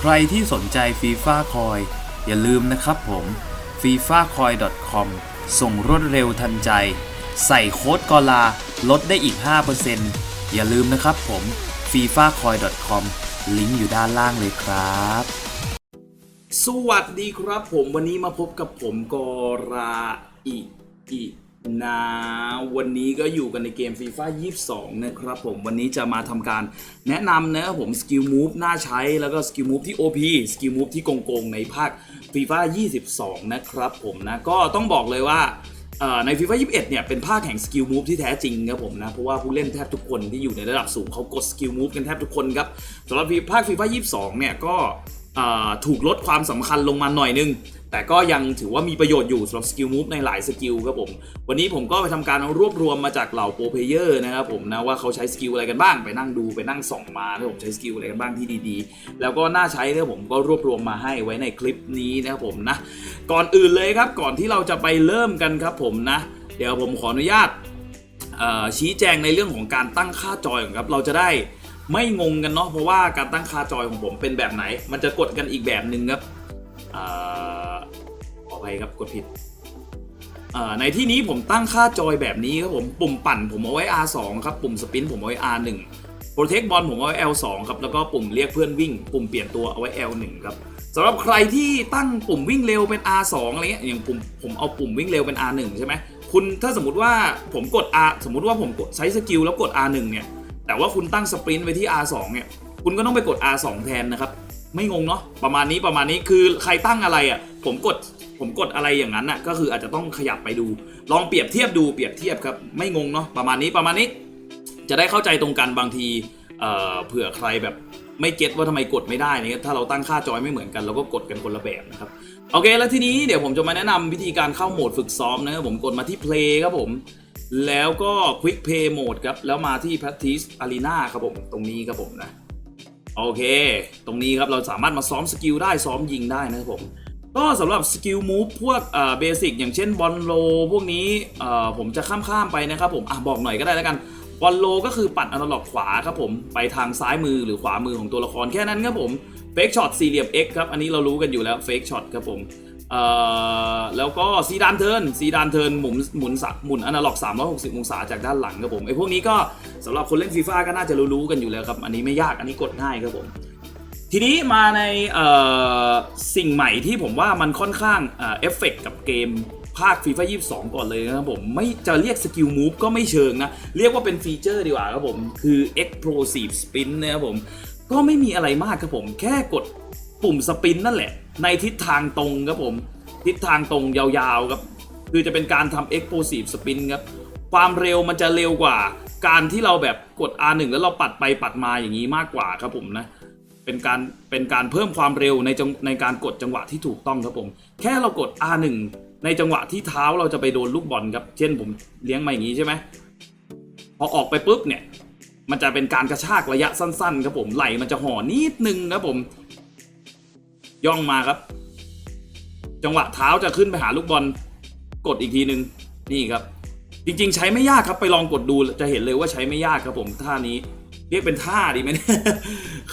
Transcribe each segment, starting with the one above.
ใครที่สนใจฟีฟ่าคอยอย่าลืมนะครับผม f i f a c o i com ส่งรวดเร็วทันใจ ใส่โค้ดกอลาลดได้อีก 5%อย่าลืมนะครับผม f i f a c o i com ลิงก์อยู่ด้านล่างเลยครับ สวัสดีครับผมวันนี้มาพบกับผมกอราอิอิ นาวันนี้ก็อยู่กันในเกม FIFA 22 นะครับผมวันนี้จะมาทำการแนะนำนะครับผมสกิลมูฟน่าใช้แล้วก็สกิลมูฟที่ OP สกิลมูฟที่โกงๆ ในภาค FIFA 22 นะครับผมนะ ก็ต้องบอกเลยว่าใน FIFA 21 เนี่ย เป็นภาคแห่งสกิลมูฟที่แท้จริงครับผมนะ เพราะว่าผู้เล่นแทบทุกคนที่อยู่ในระดับสูงเขากดสกิลมูฟกันแทบทุกคนครับสำหรับภาค FIFA 22 เนี่ยก็ ถูกลดความสำคัญลงมาหน่อยนึง แต่ก็ยังถือว่ามีประโยชน์อยู่สำหรับสกิลมูฟในหลายสกิลครับผม วันนี้ผมก็ไปทำการรวบรวมมาจากเหล่าโปรเพเยอร์นะครับผมนะว่าเขาใช้สกิลอะไรกันบ้าง ไปนั่งดูไปนั่งส่องมาแล้วผมใช้สกิลอะไรกันบ้างที่ดีๆ แล้วก็น่าใช้เนี่ยผมก็รวบรวมมาให้ไว้ในคลิปนี้นะครับผมนะ ก่อนอื่นเลยครับก่อนที่เราจะไปเริ่มกันครับผมนะ เดี๋ยวผมขออนุญาตชี้แจงในเรื่องของการตั้งค่าจอยก่อนครับเราจะได้ ไม่งงกันเนาะเพราะว่าการตั้งค่าจอยของผมเป็นแบบไหน มันจะกดกันอีกแบบหนึ่งครับเอ่อขออภัยครับกดผิดในที่นี้ผมตั้งค่าจอยแบบนี้ครับผมปุ่มปั่นผมเอาไว้ R2 ครับปุ่มสปินผมเอาไว้ R1 Protect Ball ผมเอาไว้ L2 ครับแล้วก็ปุ่มเรียกเพื่อนวิ่ง ปุ่มเปลี่ยนตัวเอาไว้ L1 ครับสำหรับใครที่ตั้งปุ่มวิ่งเร็วเป็น R2 อะไรเงี้ยอย่างปุ่มผมเอาปุ่มวิ่งเร็วเป็น R1 ใช่ไหมคุณถ้าสมมติว่าผมกด R สมมติว่าผมกดใช้สกิลแล้วกด R1 เนี่ย แต่ว่าคุณตั้งสปรินต์ไว้ที่ R2 เนี่ยคุณก็ต้องไปกด R2 แทนนะครับ ไม่งงเนาะประมาณนี้ประมาณนี้คือใครตั้งอะไรอะผมกดผมกดอะไรอย่างนั้นน่ะก็คืออาจจะต้องขยับไปดู ลองเปรียบเทียบดูเปรียบเทียบครับไม่งงเนาะประมาณนี้ประมาณนี้ จะได้เข้าใจตรงกันบางทีเเผื่อใครแบบไม่เก็ตว่าทำไมกดไม่ได้เนี่ยถ้าเราตั้งค่าจอยไม่เหมือนกันเราก็กดกันคนละแบบนะครับโอเค แล้วทีนี้เดี๋ยวผมจะมาแนะนำวิธีการเข้าโหมดฝึกซ้อมนะครับผมกดมาที่ play ครับผม แล้วก็ quick play mode ครับ แล้วมาที่ practice arena ครับผม ตรงนี้ครับผมนะ โอเค ตรงนี้ครับเราสามารถมาซ้อมสกิลได้ซ้อมยิงได้นะครับผม ก็สำหรับสกิลมูฟพวกเบสิกอย่างเช่นบอลโล พวกนี้ผมจะข้ามๆไปนะครับผมอะบอกหน่อยก็ได้แล้วกันบอลโลก็คือปัดอนาล็อกขวาครับผม ไปทางซ้ายมือหรือขวามือของตัวละครแค่นั้นครับผมเฟกช็อตสี่เหลี่ยม X ครับ อันนี้เรารู้กันอยู่แล้วเฟกช็อตครับผม เอ่อแล้วก็ซีดานเทิร์นซีดานเทิร์นหมุนหมุนสะหมุนอนาล็อก 360 องศาจากด้านหลังครับผมไอ้พวกนี้ก็สำหรับคนเล่นฟีฟ่าก็น่าจะรู้ๆกันอยู่แล้วครับ อันนี้ไม่ยากอันนี้กดง่ายครับผม ทีนี้มาในสิ่งใหม่ที่ผมว่ามันค่อนข้างเอฟเฟกต์กับเกมภาค FIFA 22ก่อนเลยนะครับผม ไม่จะเรียกสกิลมูฟก็ไม่เชิงนะ เรียกว่าเป็นฟีเจอร์ดีกว่าครับผม คือ Explosive Spin นะครับผม ก็ไม่มีอะไรมากครับผม แค่กดปุ่มสปินนั่นแหละ ในทิศทางตรงครับผม ทิศทางตรงยาวๆครับ คือจะเป็นการทำ explosive spin ครับ ความเร็วมันจะเร็วกว่า การที่เราแบบกด R1 แล้วเราปัดไปปัดมาอย่างนี้มากกว่าครับผมนะเป็นการเป็นการเพิ่มความเร็วในจังในการกดจังหวะที่ถูกต้องครับผม แค่เรากด R1 ในจังหวะที่เท้าเราจะไปโดนลูกบอลครับ เช่นผมเลี้ยงมาอย่างนี้ใช่ไหมพอออกไปปุ๊บเนี่ยมันจะเป็นการกระชากระยะสั้นๆครับผมไหลมันจะห่อนิดนึงครับผม ย่องมาครับ จังหวะเท้าจะขึ้นไปหาลูกบอลกดอีกทีหนึ่งนี่ครับ จริง ๆ ใช้ไม่ยากครับไปลองกดดูจะเห็นเลยว่าใช้ไม่ยากครับผมท่านี้ เรียกเป็นท่าดีไหม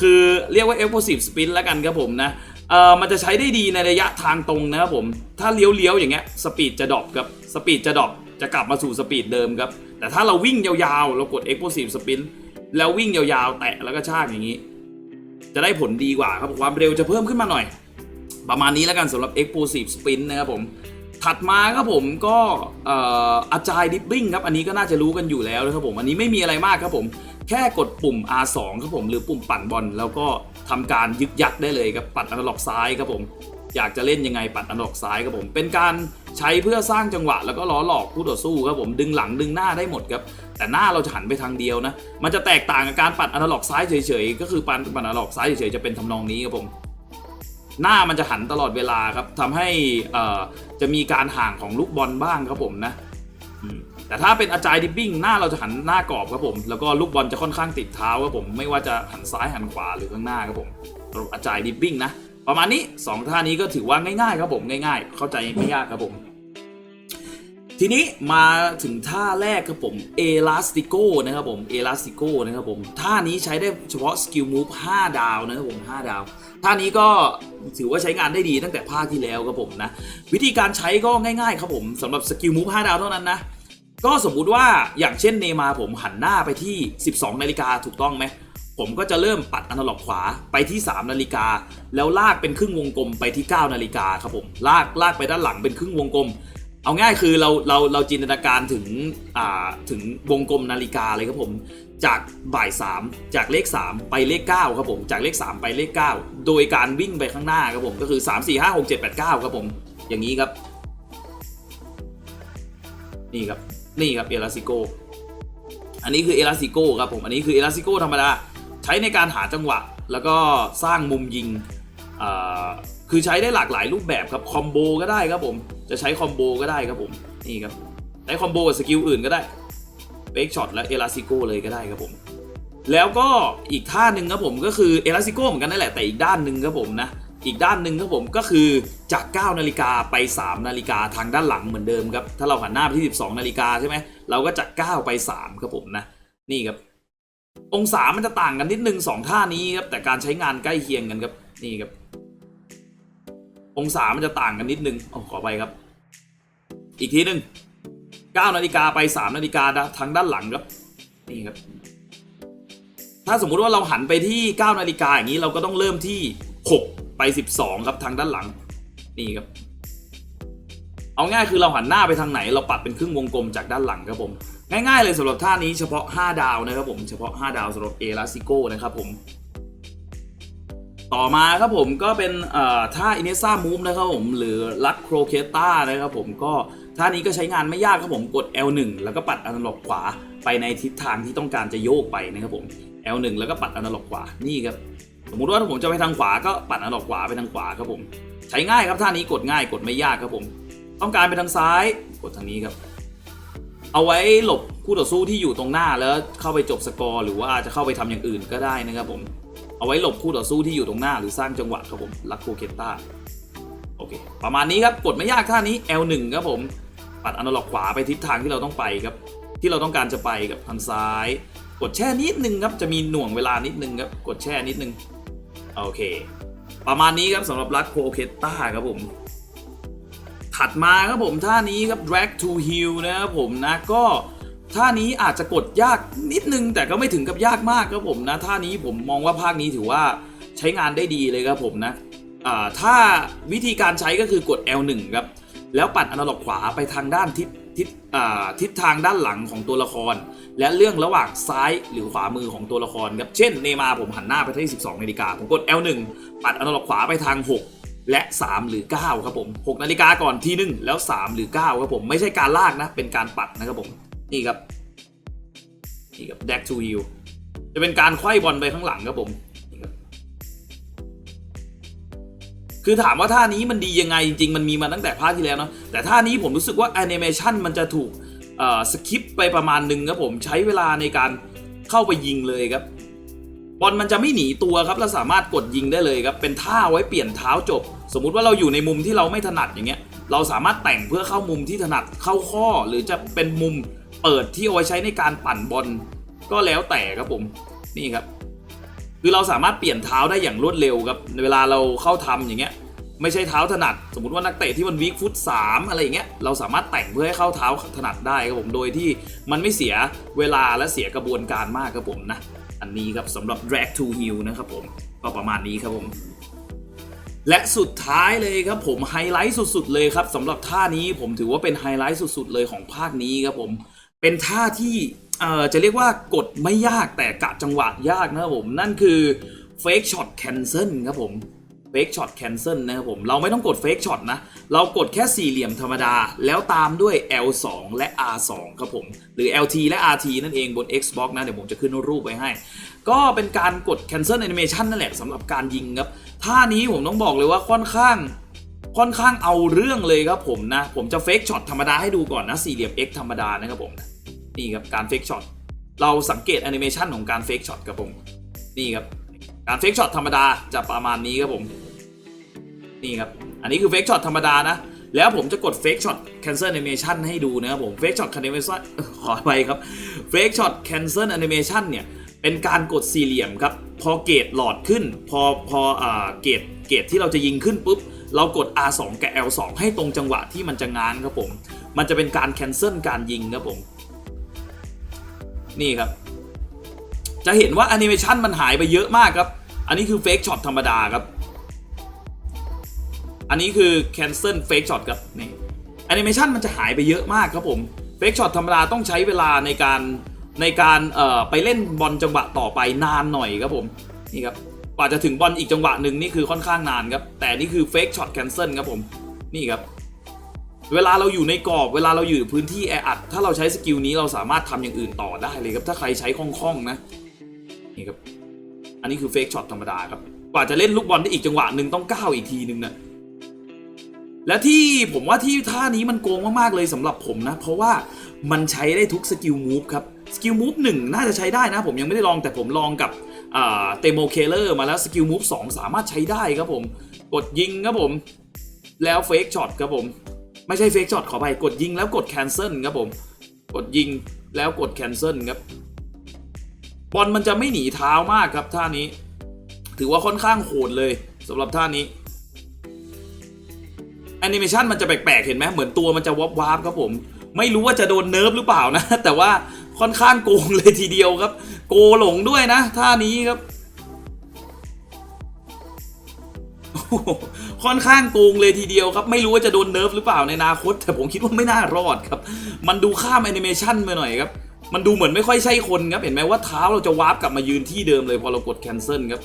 คือเรียกว่า explosive spin แล้วกันครับผมนะเอ่อมันจะใช้ได้ดีในระยะทางตรงนะครับผม ถ้าเลี้ยวๆอย่างเงี้ยสปีดจะดรอปครับสปีดจะดรอปจะกลับมาสู่สปีดเดิมครับ แต่ถ้าเราวิ่งยาวๆ เรากด explosive spin แล้ววิ่งยาวๆ แตะแล้วก็ชากอย่างนี้ จะได้ผลดีกว่าครับความเร็วจะเพิ่มขึ้นมาหน่อย ประมาณนี้แล้วกันสำหรับ explosive spin นะครับผม ถัดมาครับผมก็เอ่ออาจายดิฟบิ้งครับ อันนี้ก็น่าจะรู้กันอยู่แล้วนะครับผมอันนี้ไม่มีอะไรมากครับผม แค่กดปุ่ม R2 ครับผมหรือปุ่มปั่นบอลแล้วก็ทำการยึกยักได้เลยครับปัดอนาล็อกซ้ายครับผมอยากจะเล่นยังไงปัดอนาล็อกซ้ายครับผมเป็นการ ใช้เพื่อสร้างจังหวะแล้วก็ล้อหลอกคู่ต่อสู้ครับผมดึงหลังดึงหน้าได้หมดครับแต่หน้าเราจะหันไปทางเดียวนะ มันจะแตกต่างกับการปัดอนาล็อกซ้ายเฉยๆ ก็คือปัดปัดอนาล็อกซ้ายเฉยๆ จะเป็นทำนองนี้ครับผม หน้ามันจะหันตลอดเวลาครับทำให้อ่อจะมีการห่างของลูกบอลบ้างครับผมนะแต่ถ้าเป็นอาจายดิบบิ้งหน้าเราจะหันหน้ากรอบครับผม แล้วก็ลูกบอลจะค่อนข้างติดเท้าครับผม ไม่ว่าจะหันซ้ายหันขวาหรือข้างหน้าครับผมสำหรับอาจายดิบบิ้งนะ ประมาณนี้สองท่านี้ก็ถือว่าง่ายๆครับผมง่าย ๆ เข้าใจไม่ยากครับผม ทีนี้มาถึงท่าแรกครับผม Elastico นะครับผม Elastico นะครับผมท่านี้ใช้ได้เฉพาะสกิลมูฟ5ดาวนะครับผม5ดาวท่านี้ก็ถือว่าใช้งานได้ดีตั้งแต่ภาคที่แล้วครับผมนะ วิธีการใช้ก็ง่ายๆครับผมสำหรับสกิลมูฟ5ดาวเท่านั้นนะก็สมมุติว่าอย่างเช่นเนมาผมหันหน้าไปที่ 12นาฬิกาถูกต้องไหม ผมก็จะเริ่มปัดอนาล็อกขวาไปที่ 3 นาฬิกา แล้วลากเป็นครึ่งวงกลมไปที่ 9 นาฬิกาครับผมลากลากไปด้านหลังเป็นครึ่งวงกลม เอาง่ายคือเราเราเราจินตนาการถึงอ่าถึงวงกลมนาฬิกาเลยครับผมจากบ่าย 3 จากเลข 3 ไปเลข 9 ครับผม จากเลข 3 ไปเลข 9 โดยการวิ่งไปข้างหน้าครับผมก็คือ 3 4 5 6 7 8 9 ครับผม อย่างนี้ครับ นี่ครับนี่ครับเอลาซิโกอันนี้คือเอลาซิโกครับผมอันนี้คือเอลาซิโกธรรมดา ใช้ในการหาจังหวะ แล้วก็สร้างมุมยิง คือใช้ได้หลากหลายรูปแบบครับคอมโบก็ได้ครับผมจะใช้คอมโบก็ได้ครับผมนี่ครับใช้คอมโบกับสกิลอื่นก็ได้เบรกช็อตและเอลาซิโกเลยก็ได้ครับผมแล้วก็อีกท่าหนึ่งครับผมก็คือเอลาซิโกเหมือนกันนั่นแหละแต่อีกด้านหนึ่งครับผมนะอีกด้านหนึ่งครับผมก็คือจาก 9 นาฬิกาไป 3 นาฬิกาทางด้านหลังเหมือนเดิมครับ ถ้าเราหันหน้าไปที่ 12 นาฬิกาใช่ไหมเราก็จาก 9 ไป 3 ครับผมนะ นี่ครับ องศามันจะต่างกันนิดนึงสองท่านี้ครับแต่การใช้งานใกล้เคียงกันครับนี่ครับ องศามันจะต่างกันนิดนึงอ๋อขอไปครับ อีกทีหนึ่ง9นาฬิกาไป3นาฬิกาทางด้านหลังครับนี่ครับ ถ้าสมมุติว่าเราหันไปที่9นาฬิกาอย่างนี้เราก็ต้องเริ่มที่ 6 ไป 12 ครับทางด้านหลัง นี่ครับ เอาง่ายคือเราหันหน้าไปทางไหน เราปัดเป็นครึ่งวงกลมจากด้านหลังครับผม ง่ายๆเลยสำหรับท่านี้เฉพาะ 5 ดาวนะครับผมเฉพาะ 5 ดาวสำหรับเอลาซิโกนะครับผม ต่อมาครับผมก็เป็นท่าอินเนซ่ามูฟนะครับผมหรือลัดโครเคต้านะครับผมก็ท่านี้ก็ใช้งานไม่ยากครับผมกด L1 แล้วก็ปัดอนาล็อกขวาไปในทิศทางที่ต้องการจะโยกไปนะครับผม L1 แล้วก็ปัดอนาล็อกขวานี่ครับสมมติว่าถ้าผมจะไปทางขวาก็ปัดอนาล็อกขวาไปทางขวาครับผม ใช้ง่ายครับท่านี้กดง่ายกดไม่ยากครับผม ต้องการไปทางซ้ายกดทางนี้ครับ เอาไว้หลบคู่ต่อสู้ที่อยู่ตรงหน้าแล้วเข้าไปจบสกอร์หรือว่าจะเข้าไปทำอย่างอื่นก็ได้นะครับผมเอาไว้หลบคู่ต่อสู้ที่อยู่ตรงหน้าหรือสร้างจังหวะครับผมลักโคเคต้าโอเคประมาณนี้ครับกดไม่ยากท่านี้ L1 ครับผมปัดอนาล็อกขวาไปทิศทางที่เราต้องไปครับที่เราต้องการจะไปกับทางซ้าย กดแช่นิดนึงครับจะมีหน่วงเวลานิดนึงครับกดแช่นิดนึงโอเค ประมาณนี้ครับสำหรับลักโคเคต้าครับผม ถัดมาครับผมท่านี้ครับ drag to heal นะครับผมนะก็ท่านี้อาจจะกดยากนิดนึงแต่ก็ไม่ถึงกับยากมากครับผมนะท่านี้ผมมองว่าภาคนี้ถือว่าใช้งานได้ดีเลยครับผมนะถ้าวิธีการใช้ก็คือกด L1 ครับแล้วปัดอนาล็อกขวาไปทางด้านทิศทิศทิศทางด้านหลังของตัวละคร และเรื่องระหว่างซ้ายหรือขวามือของตัวละครครับเช่นเนมาผมหันหน้าไปที่ 12นาฬิกาผมกด L1 ปัดอนาล็อกขวาไปทาง 6 และ 3 หรือ 9 ครับผม 6 นาฬิกาก่อนทีนึงแล้ว 3 หรือ 9 ครับผม ไม่ใช่การลากนะ เป็นการปัดนะครับผม นี่ครับ นี่ครับ deck to heal จะเป็นการไขว้บอลไปข้างหลังครับผมนี่ครับคือถามว่าท่านี้มันดียังไงจริง ๆ มันมีมาตั้งแต่ภาคที่แล้วเนาะแต่ท่านี้ผมรู้สึกว่าแอนิเมชันมันจะถูกสคิปไปประมาณหนึ่งครับผมใช้เวลาในการเข้าไปยิงเลยครับ บอลมันจะไม่หนีตัวครับเราสามารถกดยิงได้เลยครับ เป็นท่าไว้เปลี่ยนเท้าจบ สมมุติว่าเราอยู่ในมุมที่เราไม่ถนัดอย่างเงี้ย เราสามารถแต่งเพื่อเข้ามุมที่ถนัดเข้าข้อ หรือจะเป็นมุมเปิดที่เอาไว้ใช้ในการปั่นบอลก็แล้วแต่ครับผมนี่ครับ คือเราสามารถเปลี่ยนเท้าได้อย่างรวดเร็วครับเวลาเราเข้าทำอย่างเงี้ยไม่ใช่เท้าถนัด สมมติว่านักเตะที่มันวีคฟุตสามอะไรอย่างเงี้ยเราสามารถแต่งเพื่อให้เข้าเท้าถนัดได้ครับผมโดยที่มันไม่เสียเวลาและเสียกระบวนการมากครับผมนะอันนี้ครับสำหรับ drag to heal นะครับผมก็ประมาณนี้ครับผม และสุดท้ายเลยครับผมไฮไลท์สุดๆเลยครับสำหรับท่านี้ผมถือว่าเป็นไฮไลท์สุดๆเลยของภาคนี้ครับผมเป็นท่าที่จะเรียกว่ากดไม่ยากแต่กะจังหวะยากนะครับผมนั่นคือเฟกช็อตแคนเซิลครับผม fake shot cancel นะครับผมเราไม่ต้องกด fake shot นะ เรากดแค่สี่เหลี่ยมธรรมดา แล้วตามด้วย L2 และ R2 ครับผม หรือ LT และ RT นั่นเองบน Xbox นะ เดี๋ยวผมจะขึ้นรูปไว้ให้ ก็เป็นการกด cancel animation นั่นแหละสำหรับการยิงครับท่านี้ผมต้องบอกเลยว่าค่อนข้างค่อนข้างเอาเรื่องเลยครับผมนะ ผมจะ fake shot ธรรมดาให้ดูก่อนนะสี่เหลี่ยม X ธรรมดานะครับผมนี่ครับการ fake shot เราสังเกต animation ของการ fake shot ครับผมนี่ครับ การ fake shot ธรรมดาจะประมาณนี้ครับผมนี่ครับอันนี้คือเฟกช็อตธรรมดานะแล้วผมจะกด Fake Shot Cancel Animation ให้ดูนะครับผม Fake Shot Animation เอ่อขอไปครับ Fake Shot Cancel Animation เนี่ยเป็นการกดสี่เหลี่ยมครับพอเกตหลอดขึ้น พอพออ่าเกตเกตที่เราจะยิงขึ้นปุ๊บเรากด R2 กับ L2 ให้ตรงจังหวะที่มันจะง้างครับผม มันจะเป็นการ cancel การยิงครับผม นี่ครับ จะเห็นว่าแอนิเมชันมันหายไปเยอะมากครับ อันนี้คือ Fake Shot ธรรมดาครับ อันนี้คือ cancel fake shot ครับนี่แอนิเมชันมันจะหายไปเยอะมากครับผม fake shot ธรรมดาต้องใช้เวลาในการในการเอ่อไปเล่นบอลจังหวะต่อไปนานหน่อยครับผมนี่ครับกว่าจะถึงบอลอีกจังหวะหนึ่งนี่คือค่อนข้างนานครับ แต่นี่คือ fake shot cancel ครับผมนี่ครับเวลาเราอยู่ในกรอบเวลาเราอยู่พื้นที่แออัดถ้าเราใช้สกิลนี้เราสามารถทำอย่างอื่นต่อได้เลยครับถ้าใครใช้คล่องๆนะ นี่ครับ อันนี้คือ fake shot ธรรมดาครับ กว่าจะเล่นลูกบอลได้อีกจังหวะหนึ่งต้องก้าวอีกทีหนึ่งนะและที่ผมว่าที่ท่านี้มันโกงมากๆเลยสำหรับผมนะ เพราะว่ามันใช้ได้ทุกสกิลมูฟครับสกิลมูฟหนึ่งน่าจะใช้ได้นะ ผมยังไม่ได้ลองแต่ผมลองกับเตโมเคเลอร์มาแล้วสกิลมูฟสองสามารถใช้ได้ครับผม กดยิงครับผม แล้วเฟกช็อตครับผม ไม่ใช่เฟกช็อตขอไปกดยิงแล้วกดแคนเซิลครับผม กดยิงแล้วกดแคนเซิลครับ บอลมันจะไม่หนีเท้ามากครับท่านี้ ถือว่าค่อนข้างโหดเลยสำหรับท่านี้แอนิเมชันมันจะแปลกๆ เห็นไหมเหมือนตัวมันจะวับวับๆครับผม ไม่รู้ว่าจะโดนเนิร์ฟหรือเปล่านะ แต่ว่าค่อนข้างโกงเลยทีเดียวครับ โกหลงด้วยนะ ท่านี้ครับค่อนข้างโกงเลยทีเดียวครับ ไม่รู้ว่าจะโดนเนิร์ฟหรือเปล่าในอนาคต แต่ผมคิดว่าไม่น่ารอดครับ มันดูข้ามแอนิเมชันไปหน่อยครับ มันดูเหมือนไม่ค่อยใช่คนครับ เห็นไหมว่าเท้าเราจะวาร์ปกลับมายืนที่เดิมเลยพอเรากด cancel ครับ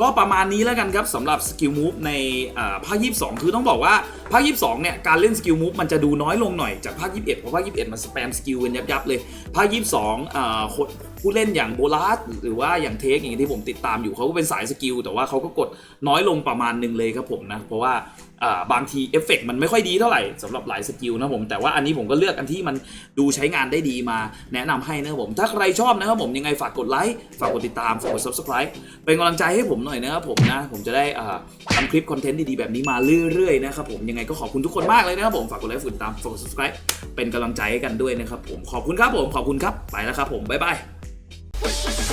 ก็ประมาณนี้แล้วกันครับสำหรับสกิลมูฟในอ่าภาค 22 คือต้องบอกว่าภาค 22 เนี่ย การเล่นสกิลมูฟมันจะดูน้อยลงหน่อยจากภาค 21 เพราะภาค 21 มันสแปมสกิลกันยับๆเลย ภาค 22อ่าคนผู้เล่นอย่างโบลัสหรือว่าอย่างเทคอย่างที่ผมติดตามอยู่เขาก็เป็นสายสกิลแต่ว่าเขาก็กดน้อยลงประมาณหนึ่งเลยครับผมนะ เพราะว่า บางทีเอฟเฟกต์มันไม่ค่อยดีเท่าไหร่สำหรับหลายสกิลนะผมแต่ว่าอันนี้ผมก็เลือกอันที่มันดูใช้งานได้ดีมาแนะนำให้นะครับผม ถ้าใครชอบนะครับผมยังไงฝากกดไลค์ฝากกดติดตามฝากกด subscribe เป็นกำลังใจให้ผมหน่อยนะครับผมนะ ผมจะได้ทำคลิปคอนเทนต์ดีๆแบบนี้มาเรื่อยๆนะครับผมยังไงก็ขอบคุณทุกคนมากเลยนะครับผมฝากกดไลค์ฝากกดติดตามฝากกด subscribe เป็นกำลังใจให้กันด้วยนะครับผมขอบคุณครับผมขอบคุณครับไปแล้วครับผมบ๊ายบาย